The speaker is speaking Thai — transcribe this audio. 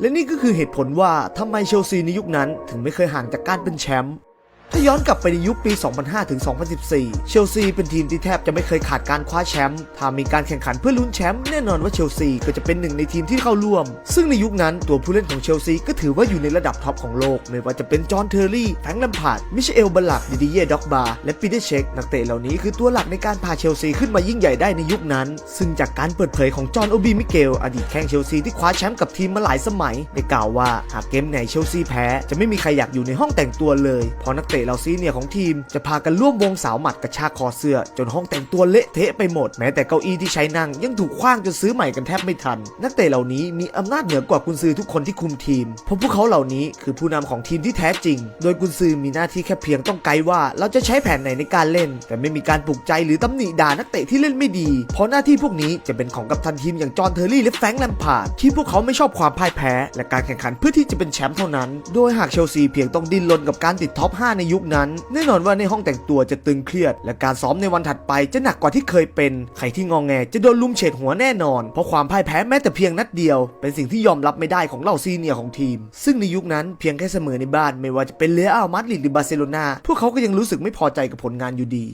และนี่ก็คือเหตุผลว่าทำไมเชลซีในยุคนั้นถึงไม่เคยห่างจากการเป็นแชมป์ ถ้าย้อนกลับไปในยุคปี 2005 ถึง 2014 เชลซีเป็นทีมที่แทบจะไม่เคยขาดการคว้าแชมป์ ถ้ามีการแข่งขันเพื่อลุ้นแชมป์แน่นอนว่าเชลซีก็จะเป็นหนึ่งในทีมที่เข้าร่วม ซึ่งในยุคนั้นตัวผู้เล่นของเชลซีก็ถือว่าอยู่ในระดับท็อปของโลก ไม่ว่าจะเป็นจอห์นเทอร์รี่ แฟงค์แลมพาร์ด มิเชลบัลลักดิดิเย่ด็อกบา และปีเตอร์เชค นักเตะเหล่านี้คือตัวหลักในการพาเชลซีขึ้นมายิ่งใหญ่ได้ในยุคนั้น ซึ่งจากการเปิดเผยของจอห์นโอบีมิเกล อดีตแข้งเชลซีที่คว้าแชมป์กับทีมมาหลายสมัย ได้กล่าวว่าหากเกมไหนเชลซีแพ้จะไม่มีใครอยากอยู่ในห้องแต่งตัวเลยเพราะนักเตะเหล่าซีเนียร์ของทีม จะพากันร่วมวงสาวหมัดกระชากคอเสื้อ จนห้องแต่งตัวเละเทะไปหมด แม้แต่เก้าอี้ที่ใช้นั่งยังถูกคว้างจนซื้อใหม่กันแทบไม่ทัน นักเตะเหล่านี้มีอำนาจเหนือกว่ากุนซือทุกคนที่คุมทีม เพราะพวกเขาเหล่านี้คือผู้นำของทีมที่แท้จริง โดยกุนซือมีหน้าที่แค่เพียงต้องไกด์ว่า เราจะใช้แผนไหนในการเล่น แต่ไม่มีการปลุกใจหรือตำหนิด่านักเตะที่เล่นไม่ดี เพราะหน้าที่พวกนี้จะเป็นของกัปตันทีมอย่างจอห์นเทอร์รี่และแฟรงค์แลมพาร์ดที่พวกเขาไม่ชอบความพ่ายแพ้ และการแข่งขันเพื่อที่จะเป็นแชมป์เท่านั้น โดยหากเชลซีเพียงต้องดิ้นรนกับการติดท็อป 5 ในยุคนั้น แน่นอนว่าในห้องแต่งตัวจะตึงเครียด และการซ้อมในวันถัดไปจะหนักกว่าที่เคยเป็น ใครที่งองแงจะโดนลุมเฉดหัวแน่นอน เพราะความพ่ายแพ้แม้แต่เพียงนัดเดียว เป็นสิ่งที่ยอมรับไม่ได้ของเหล่าซีเนียร์ของทีม ซึ่งในยุคนั้นเพียงแค่เสมอในบ้านไม่ว่าจะเป็นเลอัลมาดริดหรือบาร์เซโลนาพวกเขาก็ยังรู้สึกไม่พอใจกับผลงานอยู่ดี